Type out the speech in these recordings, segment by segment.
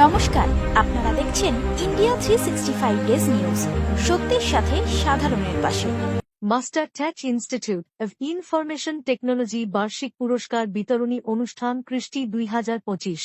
নমস্কার, আপনারা দেখছেন India three sixty five days news. সত্যের সাথে সাধারণের পাশে। Master Touch Institute of Information Technology বার্ষিক পুরস্কার বিতরণী অনুষ্ঠান কৃষ্টি দুই হাজার পঁচিশ।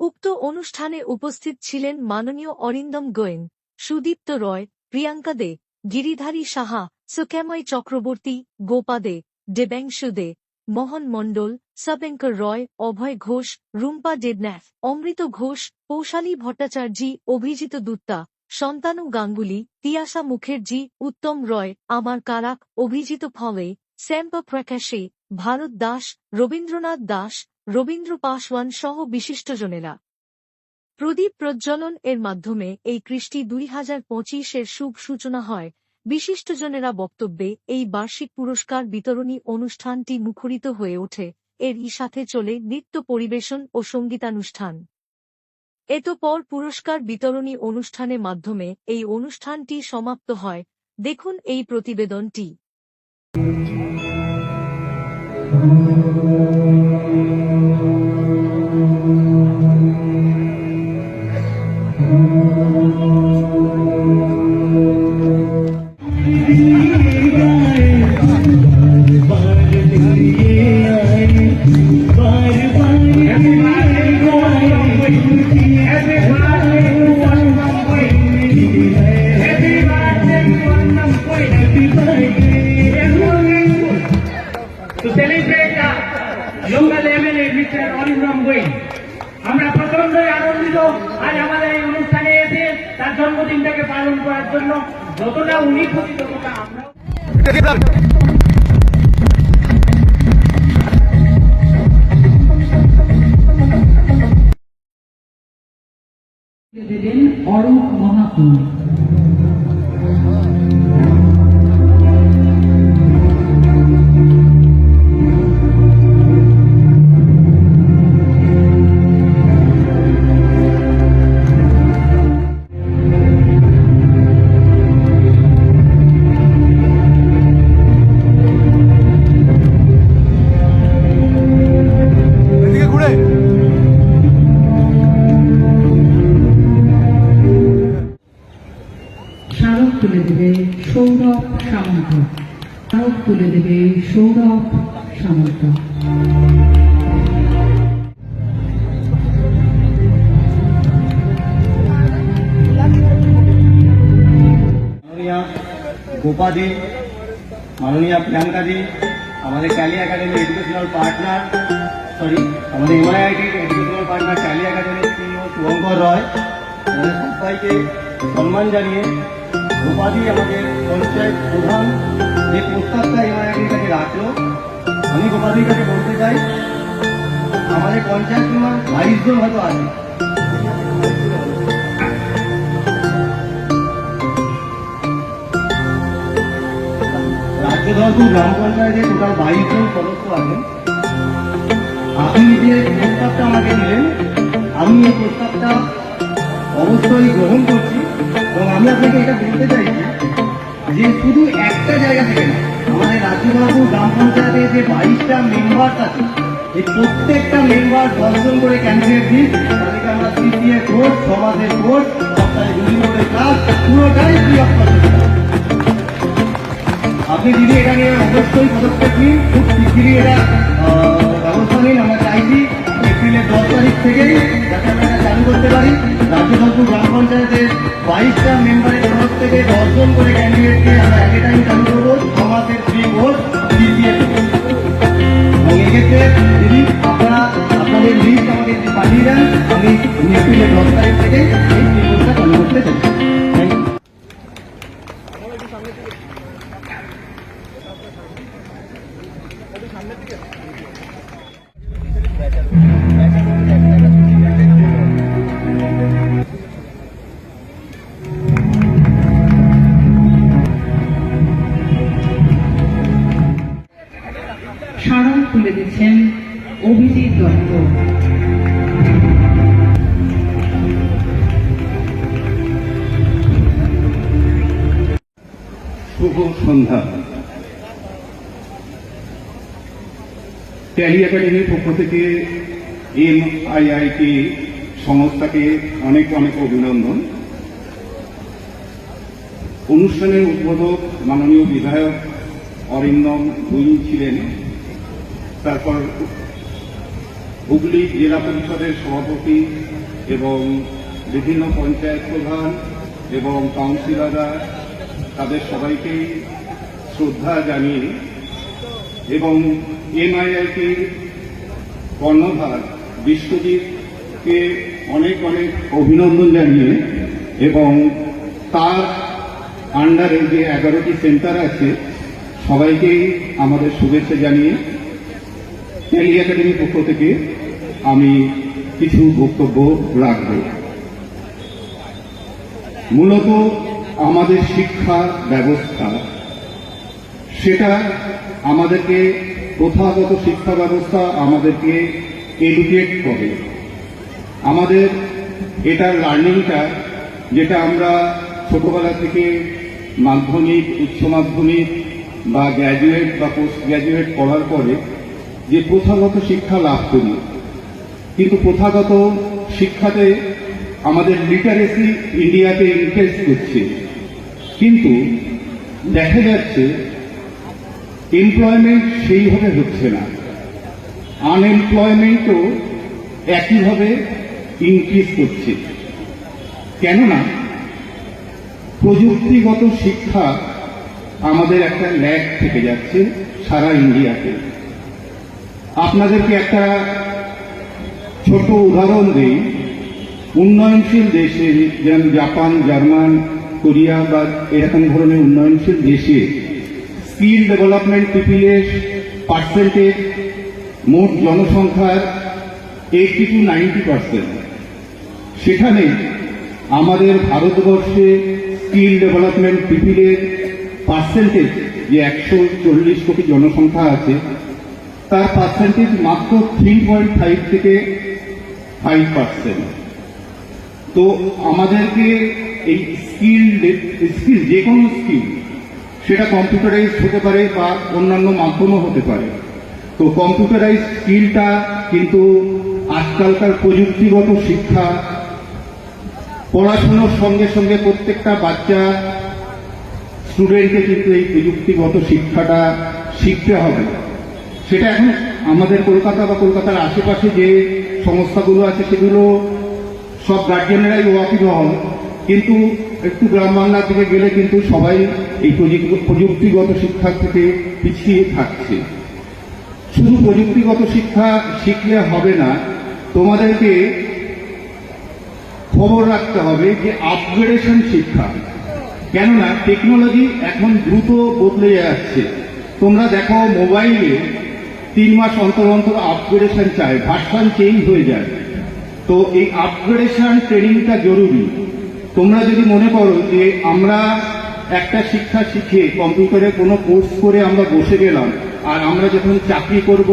উক্ত অনুষ্ঠানে উপস্থিত ছিলেন মাননীয় অরিন্দম গোয়েন, সুদীপ্ত রয়, প্রিয়াঙ্কা দে, গিরিধারী সাহা সুকেময় চক্রবর্তী, গোপা দে, দেবাংশু দে মোহন মণ্ডল সবেঙ্কর রয়, অভয় ঘোষ, রুম্পা ডেডন্যাফ অমৃত ঘোষ পৌশালী ভট্টাচার্যী অভিজিত দুত্তা, সন্তানু গাঙ্গুলি তিয়াসা মুখার্জি, উত্তম রয়, আমার কারাক অভিজিত ফলে, শ্যাম্পা প্রকাশে, ভারত দাস, রবীন্দ্রনাথ দাস, রবীন্দ্র পাশওয়ান সহ বিশিষ্টজনেরা। প্রদীপ প্রজ্বলন এর মাধ্যমে এই কৃষ্টি দুই হাজার পঁচিশের শুভ সূচনা হয়। বিশিষ্টজনেরা বক্তব্যে এই বার্ষিক পুরস্কার বিতরণী অনুষ্ঠানটি মুখরিত হয়ে ওঠে। এরই সাথে চলে নৃত্য পরিবেশন ও সঙ্গীতানুষ্ঠান। এতপর পুরস্কার বিতরণী অনুষ্ঠানের মাধ্যমে এই অনুষ্ঠানটি সমাপ্ত হয়। দেখুন এই প্রতিবেদনটি। জন্মদিনটাকে পালন করার জন্য যতটা উনি খুশি ততটা আমরা দেবেন অরূপ মহাকুম তুলে দেবে সৌরভ সামন্ত। গোপাদি মাননীয়া প্রিয়াঙ্কাদি আমাদের Tally Academy educational partner sorry আমাদের MIIT educational partner Tally Academy Subhankar Roy, আমাদের সবাইকে সম্মান জানিয়ে গোপাদি আমাদের পঞ্চায়েত প্রধান। যে প্রস্তাবটা এমআইআইটির কাছে রাখল। আমি গোপাদির কাছে বলতে চাই, আমাদের পঞ্চায়েত সীমার বাইশ জন হয়তো আছে। রাজ্য দলপুর গ্রাম পঞ্চায়েতে টোটাল বাইশ জন সদস্য আছেন। আপনি যে প্রস্তাবটা আমাকে দিলেন, আমি এই প্রস্তাবটা অবশ্যই গ্রহণ করছি এবং আমি আপনাকে এটা বলতে চাইছি যে শুধু একটা জায়গা থেকে না, আমাদের রাজ্যবাবু, গ্রাম পঞ্চায়েতে যে বাইশটা মেম্বার আছে, এই প্রত্যেকটা মেম্বার দশজন করে ক্যান্ডিডেট দিন তাদেরকে আমরা সিপিএ ভোট সমাজের ভোট সপ্তাহে দুদিন করে কাজ, পুরোটাই ফ্রি অফ কস্ট আপনি দিদি এটা নিয়ে অবশ্যই পদক্ষেপ নিন, খুব শিগগিরই এটা ব্যবস্থা নিন, আমরা চাইছি এপ্রিলের দশ তারিখ থেকেই যাতে আমরা চালু করতে পারি। রাজ্যসভা গ্রাম পঞ্চায়েতের বাইশটা মেম্বারের থেকে দশজন করে ক্যান্ডিডেটকে আমরা এক টাইম চালু করব। আমাদের ফ্রি ভোট সিপিএ এবং এক্ষেত্রে দিদি, আপনারা, আপনাদের লিস্ট আমাকে পাঠিয়ে দেন। আমি এপ্রিলের দশ তারিখ থেকে এই ফ্রি ভোটটা চালু করতে চাই। সন্ধ্যা ট্যালি একাডেমির পক্ষ থেকে এম আইআইটি সংস্থাকে অনেক অনেক অভিনন্দন। অনুষ্ঠানের উদ্বোধক মাননীয় বিধায়ক অরিন্দম গুইন ছিলেন। তারপর হুগলি জেলা পরিষদের সভাপতি এবং বিভিন্ন পঞ্চায়েত প্রধান এবং কাউন্সিলররা তাদের সবাইকেই শ্রদ্ধা জানিয়ে এবং এমআইআইটির কর্ণধার বিশ্বজিৎকে অনেক অনেক অভিনন্দন জানিয়ে এবং তার আন্ডারে যে এগারোটি সেন্টার আছে সবাইকেই আমাদের শুভেচ্ছা জানিয়ে ট্যালি একাডেমির পক্ষ থেকে আমি কিছু বক্তব্য রাখব। মূলত আমাদের শিক্ষা ব্যবস্থা, সেটা আমাদেরকে প্রথাগত শিক্ষা ব্যবস্থা আমাদেরকে এডুকেট করে। আমাদের এটার লার্নিংটা যেটা আমরা ছোটবেলা থেকে মাধ্যমিক, উচ্চ মাধ্যমিক বা গ্র্যাজুয়েট বা পোস্ট গ্র্যাজুয়েট করার পরে যে প্রথাগত শিক্ষা লাভ করি। কিন্তু প্রথাগত শিক্ষাতে আমাদের লিটারেসি ইন্ডিয়াতে ইনক্রিজ করছে। কিন্তু দেখা যাচ্ছে এমপ্লয়মেন্ট সেইভাবে হচ্ছে না। আনএমপ্লয়মেন্টও একইভাবে ইনক্রিজ করছে। কেননা, প্রযুক্তিগত শিক্ষা আমাদের একটা ল্যাগ থেকে যাচ্ছে সারা ইন্ডিয়াতে। আপনাদেরকে একটা ছোট উদাহরণ দিই। উন্নয়নশীল দেশে যেমন জাপান, জার্মান কোরিয়া বা এরকম ধরনের উন্নয়নশীল দেশে স্কিল ডেভেলপমেন্ট পিপিলের পার্সেন্টেজ মোট জনসংখ্যার এইটি টু নাইনটি পার্সেন্ট। সেখানে আমাদের ভারতবর্ষে স্কিল ডেভেলপমেন্ট পিপিলের পার্সেন্টেজ যে একশো চল্লিশ কোটি জনসংখ্যা আছে, তার পার্সেন্টেজ মাত্র থ্রি পয়েন্ট ফাইভ থেকে ফাইভ পার্সেন্ট। তো আমাদেরকে এই স্কিল স্কিল যে কোনো স্কিল সেটা কম্পিউটারাইজ হতে পারে বা অন্যান্য মাধ্যমও হতে পারে। তো কম্পিউটারাইজ স্কিলটা কিন্তু আজকালকার প্রযুক্তিগত শিক্ষা, পড়াশুনোর সঙ্গে সঙ্গে প্রত্যেকটা বাচ্চা স্টুডেন্টকে কিন্তু এই প্রযুক্তিগত শিক্ষাটা শিখতে হবে। সেটা এখন আমাদের কলকাতা বা কলকাতার আশেপাশে যে সংস্থাগুলো আছে, সেগুলো সব গার্জিয়ানেরাই ওয়াকিবহল। কিন্তু একটু গ্রাম বাংলার দিকে গেলে কিন্তু সবাই এই প্রযুক্তিগত শিক্ষার থেকে পিছিয়ে থাকছে। শুধু প্রযুক্তিগত শিক্ষা শিখলে হবে না, তোমাদেরকে খবর রাখতে হবে যে আপগ্রেডেশন শিক্ষা। কেননা টেকনোলজি এখন দ্রুত বদলে যাচ্ছে। তোমরা দেখো মোবাইলে তিন মাস অন্তর অন্তর আপগ্রেডেশন চায় ভার্সন চেঞ্জ হয়ে যায়। তো এই আপগ্রেডেশন ট্রেনিংটা জরুরি। তোমরা যদি মনে করো যে আমরা একটা শিক্ষা শিখে কম্পিউটারে কোনো কোর্স করে আমরা বসে গেলাম, আর আমরা যখন চাকরি করব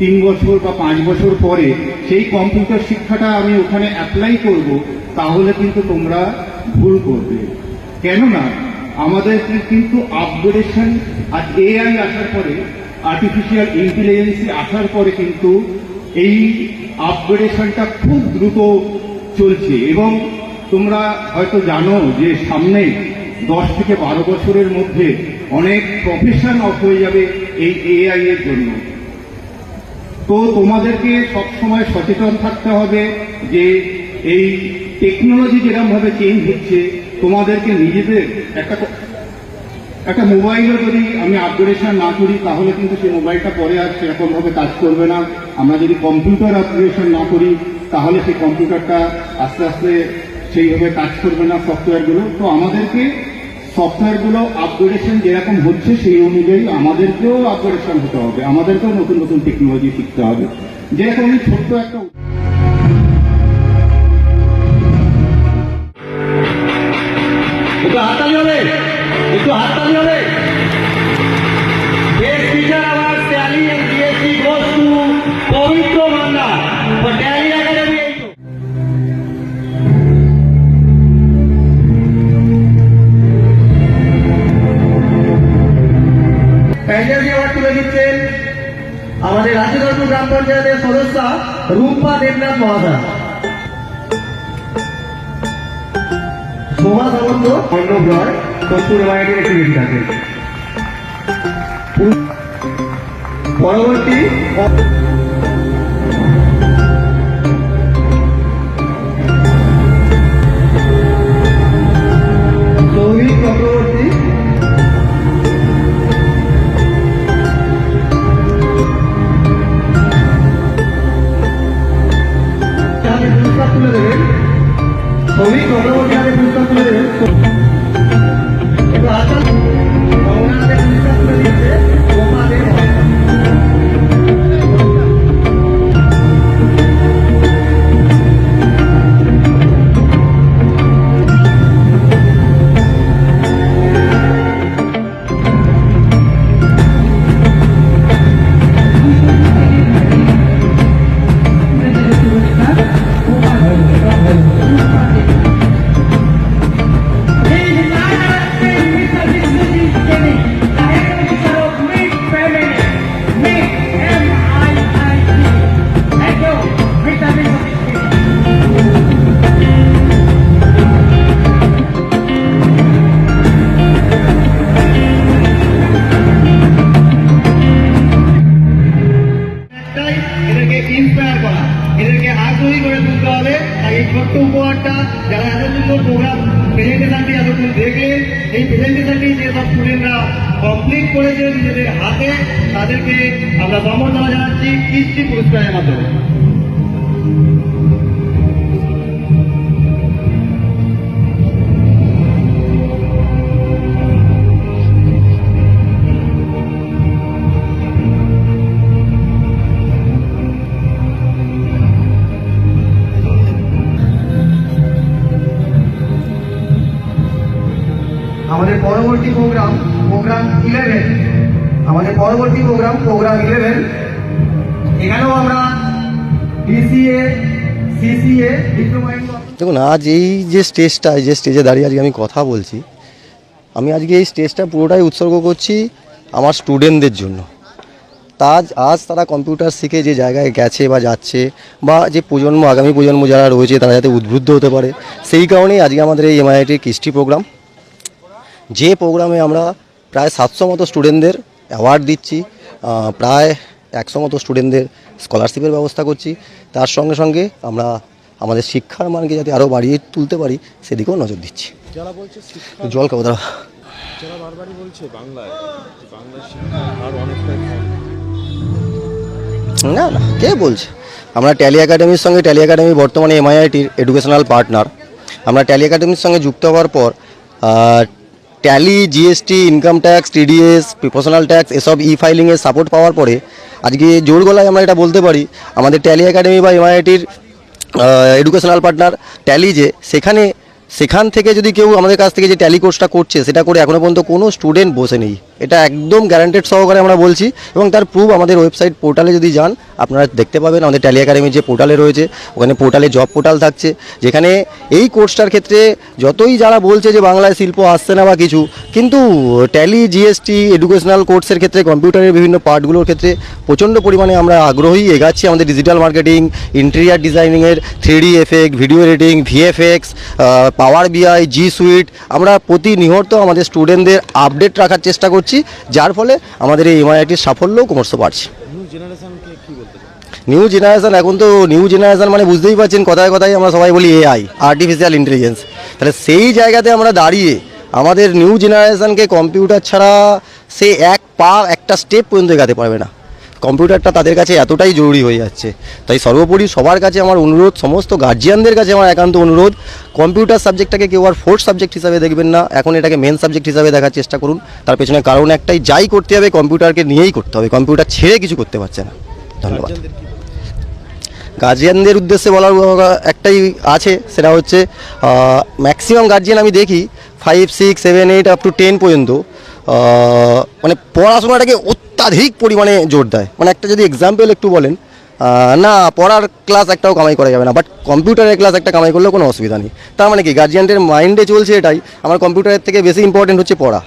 তিন বছর বা পাঁচ বছর পরে, সেই কম্পিউটার শিক্ষাটা আমি ওখানে অ্যাপ্লাই করব, তাহলে কিন্তু তোমরা ভুল করবে। কেননা আমাদের কিন্তু আপগ্রেডেশন আর এআই আসার পরে আর্টিফিশিয়াল ইন্টেলিজেন্সি আসার পরে কিন্তু এই আপগ্রেডেশনটা খুব দ্রুত চলছে এবং তোমরা হয়তো জানো যে সামনে দশ থেকে বারো বছরের মধ্যে অনেক প্রফেশন অফ হয়ে যাবে এই এআই এর জন্য। তো তোমাদেরকে সবসময় সচেতন থাকতে হবে যে এই টেকনোলজি যেরকম ভাবে চেঞ্জ হচ্ছে, তোমাদেরকে নিজেদের একটা একটা মোবাইলও যদি আমি আপগ্রেডেশন না করি, তাহলে কিন্তু সেই মোবাইলটা পরে আর সেরকম ভাবে কাজ করবে না। আমরা যদি কম্পিউটার আপগ্রেডেশন না করি, তাহলে সেই কম্পিউটারটা আস্তে আস্তে সেইভাবে কাজ করবে না সফটওয়্যারগুলো তো আমাদেরকে সফটওয়্যারগুলো আপগ্রেডেশন যেরকম হচ্ছে সেই অনুযায়ী আমাদেরকেও আপগ্রেডেশন হতে হবে। আমাদেরকেও নতুন নতুন টেকনোলজি শিখতে হবে। যেরকম আমি ছোট্ট একটা এটা হাততালি হবে? রূপা দেবনাথ মহাদা সোমা সামন্ত অন্য ব্রয় কর্পূর মায়ের একটি বেটি থাকে পরবর্তী এই প্রেজেন্টেশনটি যে সব স্টুডেন্টরা কমপ্লিট করেছে নিজেদের হাতে, তাদেরকে আমরা সম্বর্ধনা জানাচ্ছি কৃষ্টি পুরস্কারের মাধ্যমে। পরবর্তী প্রোগ্রাম প্রোগ্রাম ইলেভেন আমাদের পরবর্তী প্রোগ্রাম প্রোগ্রাম ইলেভেন এখানেও আমরা ডিসিএ সিসিএ ডিপ্লোমা দেখুন, আজ এই যে স্টেজটা যে স্টেজে দাঁড়িয়ে আজকে আমি কথা বলছি, আমি আজকে এই স্টেজটা পুরোটাই উৎসর্গ করছি আমার স্টুডেন্টদের জন্য। তা আজ তারা কম্পিউটার শিখে যে জায়গায় গেছে বা যাচ্ছে, বা যে প্রজন্ম, আগামী প্রজন্ম যারা রয়েছে, তারা যাতে উদ্বুদ্ধ হতে পারে। সেই কারণেই আজকে আমাদের এই এমআইটির কৃষ্টি প্রোগ্রাম যে প্রোগ্রামে আমরা প্রায় সাতশো মতো স্টুডেন্টদের অ্যাওয়ার্ড দিচ্ছি প্রায় একশো মতো স্টুডেন্টদের স্কলারশিপের ব্যবস্থা করছি। তার সঙ্গে সঙ্গে আমরা আমাদের শিক্ষার মানকে যাতে আরও বাড়িয়ে তুলতে পারি সেদিকেও নজর দিচ্ছি। যারা বলছে জল খাব দাঁড়া যারা বারবারই বলছে বাংলায় বাংলার শিক্ষার অনেকটাই না না কে বলছে? আমরা ট্যালি একাডেমির সঙ্গে ট্যালি একাডেমি বর্তমানে এমআইআইটির এডুকেশনাল পার্টনার আমরা ট্যালি একাডেমির সঙ্গে যুক্ত হওয়ার পর Tally GST income tax TDS professional tax এসব ই ফাইলিংয়ের সাপোর্ট পাওয়ার পরে আজকে জোর গলায় আমরা এটা বলতে পারি, আমাদের ট্যালি একাডেমি বা এমআইআইটির এডুকেশনাল পার্টনার ট্যালি যে, সেখানে সেখান থেকে যদি কেউ আমাদের কাছ থেকে যে ট্যালি কোর্সটা করছে, সেটা করে এখনও পর্যন্ত কোনো স্টুডেন্ট বসে নেই। এটা একদম গ্যারান্টেড সহকারে আমরা বলছি এবং তার প্রুফ আমাদের ওয়েবসাইট পোর্টালে যদি যান, আপনারা দেখতে পাবেন আমাদের ট্যালি একাডেমির যে পোর্টালে রয়েছে, ওখানে পোর্টালে জব পোর্টাল থাকছে। যেখানে এই কোর্সটার ক্ষেত্রে যতই যারা বলছে যে বাংলায় শিল্প আসছে না বা কিছু, কিন্তু ট্যালি জিএসটি এডুকেশনাল কোর্সের ক্ষেত্রে কম্পিউটারের বিভিন্ন পার্টগুলোর ক্ষেত্রে প্রচণ্ড পরিমাণে আমরা আগ্রহী। এগাচ্ছি আমাদের digital marketing interior ডিজাইনিংয়ের three D effect video editing VFX power BI G suite আমরা প্রতিনিয়ত আমাদের স্টুডেন্টদের আপডেট রাখার চেষ্টা করছি যার ফলে আমাদের এই এমআইআইটির সাফল্যও ক্রমশ বাড়ছে। নিউ জেনারেশন এখন তো নিউ জেনারেশান মানে বুঝতেই পারছেন কথায় কথায় আমরা সবাই বলি এআই আর্টিফিশিয়াল ইন্টেলিজেন্স তাহলে সেই জায়গাতে আমরা দাঁড়িয়ে আমাদের নিউ জেনারেশানকে কম্পিউটার ছাড়া সে এক পা একটা স্টেপ পর্যন্ত এগাতে পারবে না। কম্পিউটারটা তাদের কাছে এতটাই জরুরি হয়ে যাচ্ছে। তাই সর্বোপরি সবার কাছে আমার অনুরোধ সমস্ত গার্জিয়ানদের কাছে আমার একান্ত অনুরোধ কম্পিউটার সাবজেক্টটাকে কেউ আর ফোর্থ সাবজেক্ট হিসাবে দেখবেন না। এখন এটাকে মেন সাবজেক্ট হিসাবে দেখার চেষ্টা করুন। তার পেছনে কারণ একটাই যাই করতে হবে কম্পিউটারকে নিয়েই করতে হবে। কম্পিউটার ছেড়ে কিছু করতে পারছে না। ধন্যবাদ। গার্জিয়ানদের উদ্দেশ্যে বলার একটাই আছে সেটা হচ্ছে ম্যাক্সিমাম গার্জিয়ান আমি দেখি five six seven eight up to ten পর্যন্ত। মানে পড়াশোনাটাকে অত্যাধিক পরিমাণে জোর দেয়। মানে একটা যদি এক্সাম্পল একটু বলেন না, পড়ার ক্লাস একটাও কামাই করা যাবে না বাট কম্পিউটারের ক্লাস একটা কামাই করলেও কোনো অসুবিধা নেই। তার মানে কি গার্জিয়ানদের মাইন্ডে চলছে এটাই, আমার কম্পিউটারের থেকে বেশি ইম্পর্টেন্ট হচ্ছে পড়া।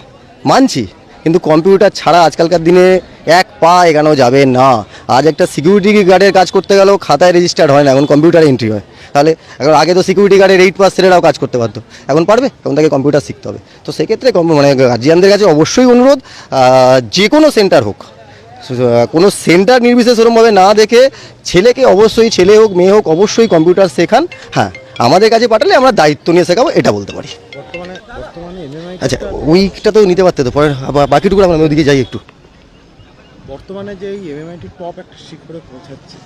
মানছি? কিন্তু কম্পিউটার ছাড়া আজকালকার দিনে এক পা এগানো যাবে না। আজ একটা সিকিউরিটি গার্ডের কাজ করতে গেলেও খাতায় রেজিস্টার্ড হয় না, এখন কম্পিউটারে এন্ট্রি হয়। তাহলে এখন আগে তো সিকিউরিটি গার্ডের এইট পাস ছেলেরাও কাজ করতে পারতো। এখন পারবে? এখন তাকে কম্পিউটার শিখতে হবে। তো সেক্ষেত্রে মানে গার্জিয়ানদের কাছে অবশ্যই অনুরোধ যে কোনো সেন্টার হোক, কোনো সেন্টার নির্বিশেষ ওরমভাবে না দেখে ছেলেকে অবশ্যই, ছেলে হোক, মেয়ে হোক, অবশ্যই কম্পিউটার শেখান। হ্যাঁ। আমাদের কাছে পাঠালে আমরা দায়িত্ব নিয়ে শেখাবো এটা বলতে পারি। আচ্ছা উইকটা তো নিতে পারতে তো পরে বাকিটুকু আমরা ওদিকে যাই একটু। বর্তমানে যে এই এমএমআইটি টপ একটা শিখরে পৌঁছাচ্ছে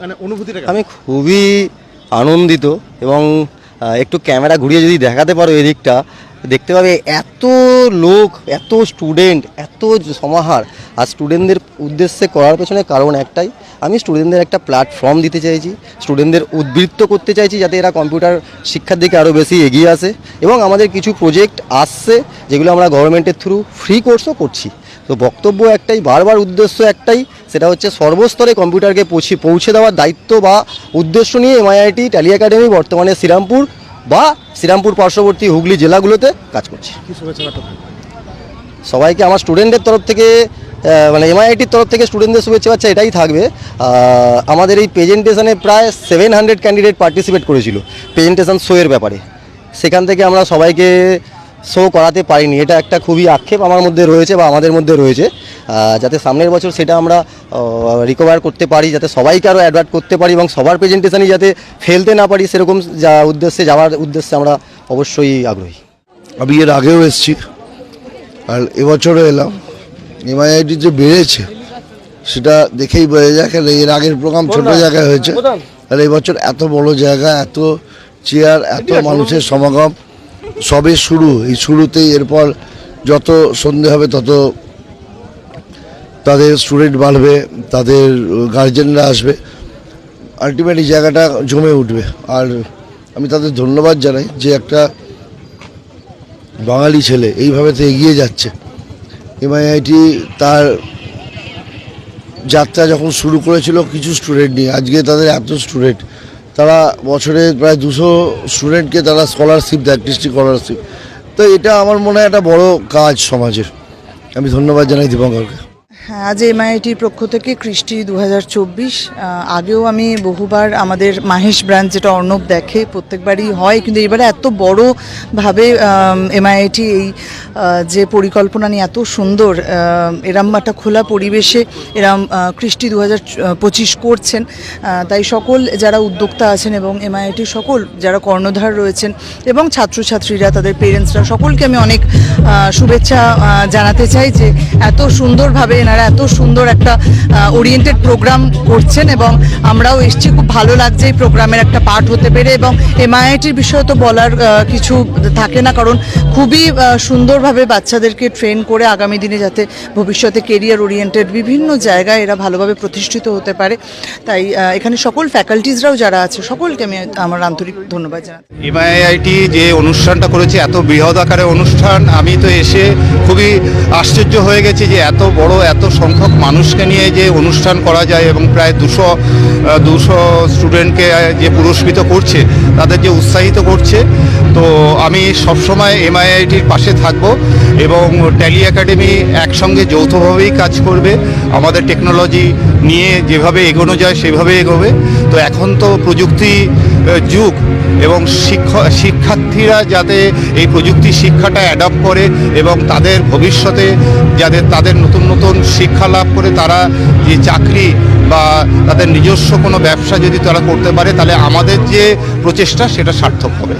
মানে অনুভূতিটা আমি খুবই আনন্দিত এবং একটু ক্যামেরা ঘুরিয়ে যদি দেখাতে পারো এদিকটা দেখতে পাবে এত লোক, এত স্টুডেন্ট এত সমাহার। আর স্টুডেন্টদের উদ্দেশ্যে করার পেছনে কারণ একটাই, আমি স্টুডেন্টদের একটা প্ল্যাটফর্ম দিতে চাইছি স্টুডেন্টদের উদ্বৃত্ত করতে চাইছি যাতে এরা কম্পিউটার শিক্ষার দিকে আরও বেশি এগিয়ে আসে এবং আমাদের কিছু প্রজেক্ট আসছে যেগুলো আমরা গভর্নমেন্টের থ্রু ফ্রি কোর্সও করছি। তো বক্তব্য একটাই, বারবার উদ্দেশ্য একটাই, সেটা হচ্ছে সর্বস্তরে কম্পিউটারকে পৌঁছে পৌঁছে দেওয়ার দায়িত্ব বা উদ্দেশ্য নিয়ে এমআইআইটি ট্যালি একাডেমি বর্তমানে শ্রীরামপুর বা শ্রীরামপুর পার্শ্ববর্তী হুগলি জেলাগুলোতে কাজ করছে? সবাইকে আমার স্টুডেন্টদের তরফ থেকে মানে এমআইআইটির তরফ থেকে স্টুডেন্টদের শুভেচ্ছা বাচ্চা এটাই থাকবে। আমাদের এই প্রেজেন্টেশানে প্রায় সেভেন হান্ড্রেড ক্যান্ডিডেট পার্টিসিপেট করেছিল প্রেজেন্টেশন শোয়ের ব্যাপারে। সেখান থেকে আমরা সবাইকে শো করাতে পারিনি। এটা একটা খুবই আক্ষেপ আমার মধ্যে রয়েছে বা আমাদের মধ্যে রয়েছে। যাতে সামনের বছর সেটা আমরা রিকভার করতে পারি যাতে সবাইকে আরও অ্যাডভার্ট করতে পারি এবং সবার প্রেজেন্টেশনই যাতে ফেলতে না পারি সেরকম যা উদ্দেশ্যে যাওয়ার উদ্দেশ্যে আমরা অবশ্যই আগ্রহী। আমি এর আগেও এসেছি। আর এবছরও এলাম। এমআইআইটি যে বেড়েছে সেটা দেখেই বোঝা যায় কেন এর আগের প্রোগ্রাম ছোট জায়গায় হয়েছে। আর এবছর এত বড় জায়গা এত চেয়ার এত মানুষের সমাগম। সবে শুরু, এই শুরুতেই এরপর যত সন্ধে হবে তত তাদের স্টুডেন্ট বাড়বে, তাদের গার্জেনরা আসবে। আলটিমেটলি জায়গাটা জমে উঠবে। আর আমি তাদের ধন্যবাদ জানাই যে একটা বাঙালি ছেলে এইভাবে তো এগিয়ে যাচ্ছে। এমআইআইটি তার যাত্রা যখন শুরু করেছিল কিছু স্টুডেন্ট নিয়ে, আজকে তাদের এত স্টুডেন্ট তারা বছরে প্রায় দুশো স্টুডেন্টকে তারা স্কলারশিপ দেয়, কৃষ্টি স্কলারশিপ তো এটা আমার মনে হয় একটা বড় কাজ সমাজের। আমি ধন্যবাদ জানাই দীপঙ্করকে। হ্যাঁ আজ এমআইটির পক্ষ থেকে কৃষ্টি দু হাজার চব্বিশ আগেও আমি বহুবার আমাদের মাহেশ ব্রাঞ্চ যেটা অর্ণব দেখে, প্রত্যেকবারই হয়, কিন্তু এবারে এত বড়ভাবে এমআইটি এই যে পরিকল্পনা নিয়ে এত সুন্দর এরম একটা খোলা পরিবেশে এরম কৃষ্টি দু হাজার পঁচিশ করছেন তাই সকল যারা উদ্যোক্তা আছেন এবং এমআইটি সকল যারা কর্ণধার রয়েছেন এবং ছাত্রছাত্রীরা, তাদের পেরেন্টসরা সকলকে আমি অনেক শুভেচ্ছা জানাতে চাই যে এত সুন্দরভাবে এনারা এত সুন্দর একটা ওরিয়েন্টেড প্রোগ্রাম করছেন এবং আমরাও এসছি। খুব ভালো লাগছে এই প্রোগ্রামের একটা পার্ট হতে পেরে এবং এমআইআইটির বিষয়ে তো বলার কিছু থাকে না। কারণ খুবই সুন্দরভাবে বাচ্চাদেরকে ট্রেন করে আগামী দিনে যাতে ভবিষ্যতে কেরিয়ার ওরিয়েন্টেড বিভিন্ন জায়গায় এরা ভালোভাবে প্রতিষ্ঠিত হতে পারে। তাই এখানে সকল ফ্যাকাল্টিজরাও যারা আছে, সকলকে আমি আমার আন্তরিক ধন্যবাদ জানাই। এমআইআইটি যে অনুষ্ঠানটা করেছে, এত বৃহৎ আকারে অনুষ্ঠান, আমি তো এসে খুবই আশ্চর্য হয়ে গেছি যে এত বড়, এত সংখ্যক মানুষকে নিয়ে যে অনুষ্ঠান করা যায় এবং প্রায় দুশো দুশো স্টুডেন্টকে যে পুরস্কৃত করছে, তাদের যে উৎসাহিত করছে, তো আমি সবসময় এমআইআইটির পাশে থাকব এবং ট্যালি একাডেমি একসঙ্গে যৌথভাবেই কাজ করবে। আমাদের টেকনোলজি নিয়ে যেভাবে এগোনো যায় সেভাবে এগোবে। তো এখন তো প্রযুক্তি যুগ এবং শিক্ষা শিক্ষার্থীরা যাতে এই প্রযুক্তি শিক্ষাটা অ্যাডাপ্ট করে এবং তাদের ভবিষ্যতে যাদের তাদের নতুন নতুন শিক্ষা লাভ করে তারা যে চাকরি বা তাদের নিজস্ব কোনো ব্যবসা যদি তারা করতে পারে, তাহলে আমাদের যে প্রচেষ্টা সেটা সার্থক হবে।